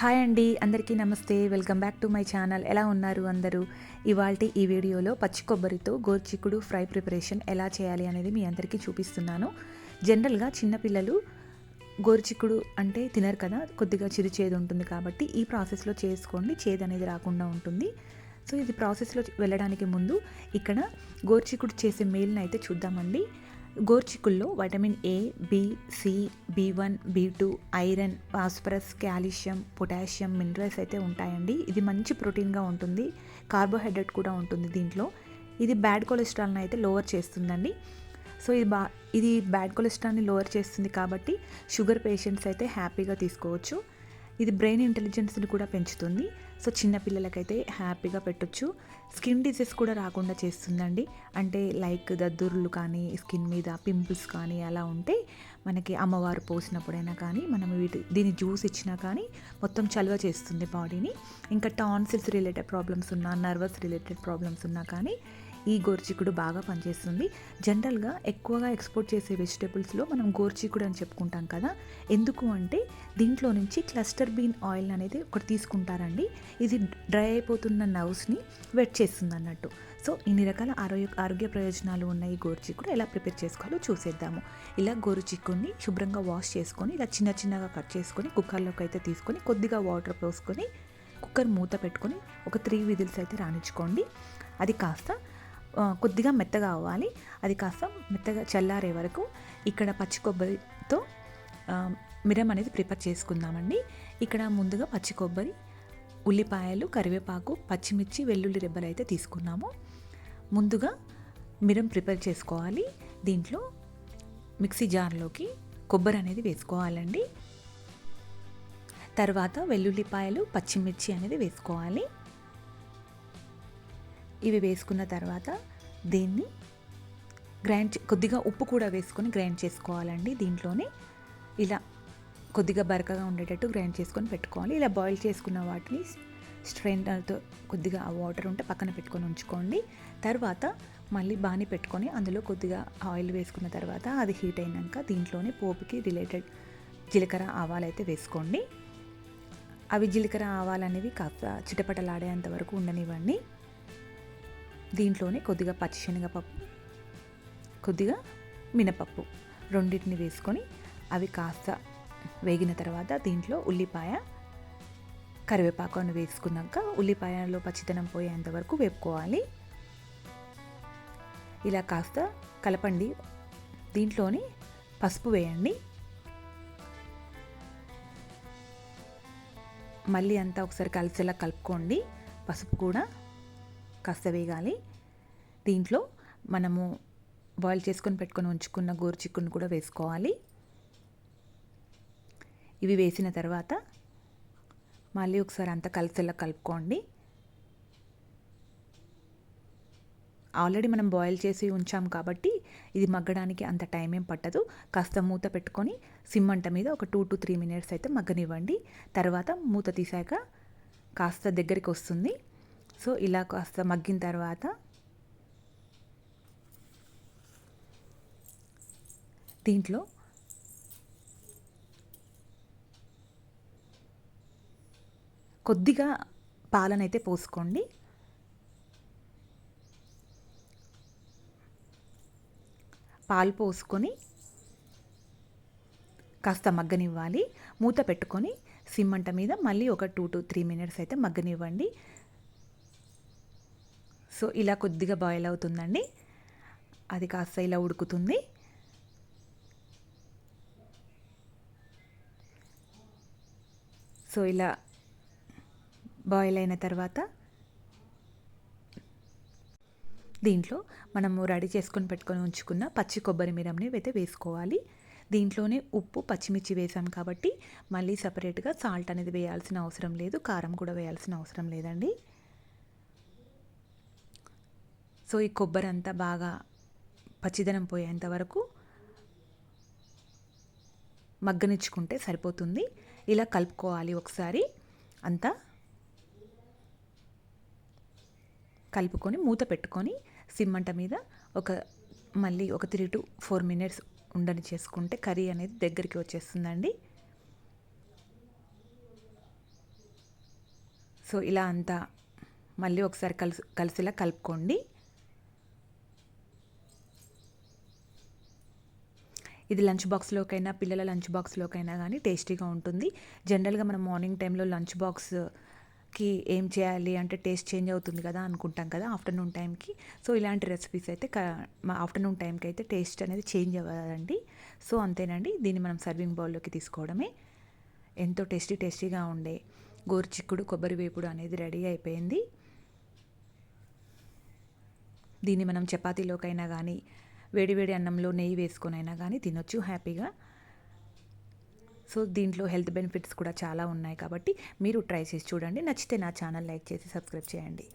Hi అండి అందరికీ నమస్తే. Welcome back to my channel. ఎలా ఉన్నారు అందరూ? ఇవాళ ఈ వీడియోలో పచ్చి కొబ్బరితో గోర్చికుడు ఫ్రై ప్రిపరేషన్ ఎలా చేయాలి అనేది మీ అందరికీ చూపిస్తున్నాను. జనరల్గా చిన్నపిల్లలు గోరుచిక్కుడు అంటే తినరు కదా కొద్దిగా చిరు చేదు ఉంటుంది కాబట్టి ఈ ప్రాసెస్లో చేసుకోండి చేదు అనేది రాకుండా ఉంటుంది. సో ఇది ప్రాసెస్లో వెళ్ళడానికి ముందు ఇక్కడ గోరుచిక్కుడు చేసే మేల్ని అయితే చూద్దామండి. గోర్చికుల్లో vitamin A B C B one B two iron phosphorus calcium potassium minerals అయితే ఉంటాయండి. ఇది మంచి ప్రోటీన్గా ఉంటుంది. కార్బోహైడ్రేట్ కూడా ఉంటుంది దీంట్లో. ఇది బ్యాడ్ కొలెస్ట్రాల్ని అయితే లోవర్ చేస్తుందండి. సో ఇది బా ఇది బ్యాడ్ కొలెస్ట్రాల్ని లోవర్ చేస్తుంది కాబట్టి షుగర్ పేషెంట్స్ అయితే హ్యాపీగా తీసుకోవచ్చు. ఇది బ్రెయిన్ ఇంటెలిజెన్స్ని కూడా పెంచుతుంది. సో చిన్నపిల్లలకైతే హ్యాపీగా పెట్టొచ్చు. స్కిన్ డిసీజ్ కూడా రాకుండా చేస్తుందండి. అంటే లైక్ దద్దుర్లు కానీ స్కిన్ మీద పింపుల్స్ కానీ అలా ఉంటే మనకి అమ్మవారు పోసినప్పుడైనా కానీ మనం వీటి దీని జ్యూస్ ఇచ్చినా కానీ మొత్తం చలువ చేస్తుంది బాడీని. ఇంకా టాన్సిల్స్ రిలేటెడ్ ప్రాబ్లమ్స్ ఉన్నా నర్వస్ రిలేటెడ్ ప్రాబ్లమ్స్ ఉన్నా కానీ ఈ గోర్చికుడు బాగా పనిచేస్తుంది. జనరల్గా ఎక్కువగా ఎక్స్పోర్ట్ చేసే వెజిటేబుల్స్లో మనం గోర్చికుడు అని చెప్పుకుంటాం కదా. ఎందుకు అంటే దీంట్లో నుంచి క్లస్టర్ బీన్ ఆయిల్ అనేది ఒకటి తీసుకుంటారండి. ఇది డ్రై అయిపోతున్న నర్వ్స్ని వెట్ చేస్తుంది అన్నట్టు సో ఇన్ని రకాల ఆరోగ్య ఆరోగ్య ప్రయోజనాలు ఉన్న ఈ గోరుచిక్కుడు ఎలా ప్రిపేర్ చేసుకోవాలో చూసేద్దాము. ఇలా గోరుచిక్కుడిని శుభ్రంగా వాష్ చేసుకొని ఇలా చిన్న చిన్నగా కట్ చేసుకొని కుక్కర్లోకి అయితే తీసుకొని కొద్దిగా వాటర్ పోసుకొని కుక్కర్ మూత పెట్టుకొని ఒక త్రీ విజిల్స్ అయితే రాణించుకోండి అది కాస్త కొద్దిగా మెత్తగా అవ్వాలి. అది కాస్త మెత్తగా చల్లారే వరకు ఇక్కడ పచ్చి కొబ్బరితో మిరం అనేది ప్రిపేర్ చేసుకుందామండి. ఇక్కడ ముందుగా పచ్చి కొబ్బరి ఉల్లిపాయలు కరివేపాకు పచ్చిమిర్చి వెల్లుల్లి రెబ్బలు అయితే తీసుకున్నాము. ముందుగా మిరం ప్రిపేర్ చేసుకోవాలి. దీంట్లో మిక్సీ జార్లోకి కొబ్బరి అనేది వేసుకోవాలండి. తర్వాత వెల్లుల్లిపాయలు పచ్చిమిర్చి అనేది వేసుకోవాలి. ఇవి వేసుకున్న తర్వాత దీన్ని గ్రైండ్ కొద్దిగా ఉప్పు కూడా వేసుకొని గ్రైండ్ చేసుకోవాలండి దీంట్లోనే. ఇలా కొద్దిగా బరకగా ఉండేటట్టు గ్రైండ్ చేసుకొని పెట్టుకోవాలి. ఇలా బాయిల్ చేసుకున్న వాటిని స్ట్రైనర్తో కొద్దిగా ఆ వాటర్ ఉంటే పక్కన పెట్టుకొని ఉంచుకోండి. తర్వాత మళ్ళీ బాని పెట్టుకొని అందులో కొద్దిగా ఆయిల్ వేసుకున్న తర్వాత అది హీట్ అయినాక దీంట్లోనే పోపుకి రిలేటెడ్ జీలకర్ర ఆవాలు అయితే వేసుకోండి. అవి జీలకర్ర ఆవాలు అనేవి కాస్త చిటపటలాడేంత వరకు ఉండనివ్వండి. దీంట్లోనే కొద్దిగా పచ్చిశనగపప్పు కొద్దిగా మినపప్పు రెండింటిని వేసుకొని అవి కాస్త వేగిన తర్వాత దీంట్లో ఉల్లిపాయ కరివేపాకును వేసుకున్నాక ఉల్లిపాయలో పచ్చితనం పోయేంత వరకు వేపుకోవాలి. ఇలా కాస్త కలపండి. దీంట్లోని పసుపు వేయండి. మళ్ళీ అంతా ఒకసారి కలిసేలా కలుపుకోండి. పసుపు కూడా కాస్త వేగాలి దీంట్లో మనము బాయిల్ చేసుకొని పెట్టుకొని ఉంచుకున్న గోరు చిక్కును కూడా వేసుకోవాలి. ఇవి వేసిన తర్వాత మళ్ళీ ఒకసారి అంతా కలిసేలా కలుపుకోండి. ఆల్రెడీ మనం బాయిల్ చేసి ఉంచాం కాబట్టి ఇది మగ్గడానికి అంత టైం ఏం పట్టదు. కాస్త మూత పెట్టుకొని సిమ్మంట మీద ఒక టూ టు త్రీ మినిట్స్ అయితే మగ్గనివ్వండి. తర్వాత మూత తీసాక కాస్త దగ్గరికి వస్తుంది. సో ఇలా కాస్త మగ్గిన తర్వాత దీంట్లో కొద్దిగా పాలనైతే పోసుకోండి. పాలు పోసుకొని కాస్త మగ్గనివ్వాలి. మూత పెట్టుకొని సిమ్మంట మీద మళ్ళీ ఒక టూ టు త్రీ మినిట్స్ అయితే మగ్గనివ్వండి. సో ఇలా కొద్దిగా బాయిల్ అవుతుందండి. అది కాస్త ఇలా ఉడుకుతుంది. సో ఇలా బాయిల్ అయిన తర్వాత దీంట్లో మనము రెడీ చేసుకొని పెట్టుకొని ఉంచుకున్న పచ్చి కొబ్బరి మిరంని అయితే వేసుకోవాలి. దీంట్లోనే ఉప్పు పచ్చిమిర్చి వేసాం కాబట్టి మళ్ళీ సపరేట్గా సాల్ట్ అనేది వేయాల్సిన అవసరం లేదు. కారం కూడా వేయాల్సిన అవసరం లేదండి. సో ఈ కొబ్బరి అంతా బాగా పచ్చిదనం పోయేంత వరకు మగ్గనిచ్చుకుంటే సరిపోతుంది. ఇలా కలుపుకోవాలి ఒకసారి. అంతా కలుపుకొని మూత పెట్టుకొని సిమ్మంట మీద ఒక మళ్ళీ ఒక త్రీ టు ఫోర్ మినిట్స్ ఉండని చేసుకుంటే కర్రీ అనేది దగ్గరికి వచ్చేస్తుందండి. సో ఇలా అంతా మళ్ళీ ఒకసారి కలిసి కలిసిలా కలుపుకోండి. ఇది లంచ్ బాక్స్లోకైనా పిల్లల లంచ్ బాక్స్లోకైనా కానీ టేస్టీగా ఉంటుంది. జనరల్గా మనం మార్నింగ్ టైంలో లంచ్ బాక్స్కి ఏం చేయాలి అంటే టేస్ట్ చేంజ్ అవుతుంది కదా అనుకుంటాం కదా ఆఫ్టర్నూన్ టైంకి. సో ఇలాంటి రెసిపీస్ అయితే మా ఆఫ్టర్నూన్ టైంకి అయితే టేస్ట్ అనేది చేంజ్ అవ్వదండి. సో అంతేనండి. దీన్ని మనం సర్వింగ్ బౌల్లోకి తీసుకోవడమే. ఎంతో టేస్టీ టేస్టీగా ఉండే గోరుచిక్కుడు కొబ్బరి వేపుడు అనేది రెడీ అయిపోయింది. దీన్ని మనం చపాతీలోకైనా కానీ వేడివేడి అన్నంలో నెయ్యి వేసుకొనైనా కానీ తినొచ్చు హ్యాపీగా. సో దీంట్లో హెల్త్ బెనిఫిట్స్ కూడా చాలా ఉన్నాయి కాబట్టి మీరు ట్రై చేసి చూడండి. నచ్చితే నా ఛానల్ లైక్ చేసి సబ్స్క్రైబ్ చేయండి.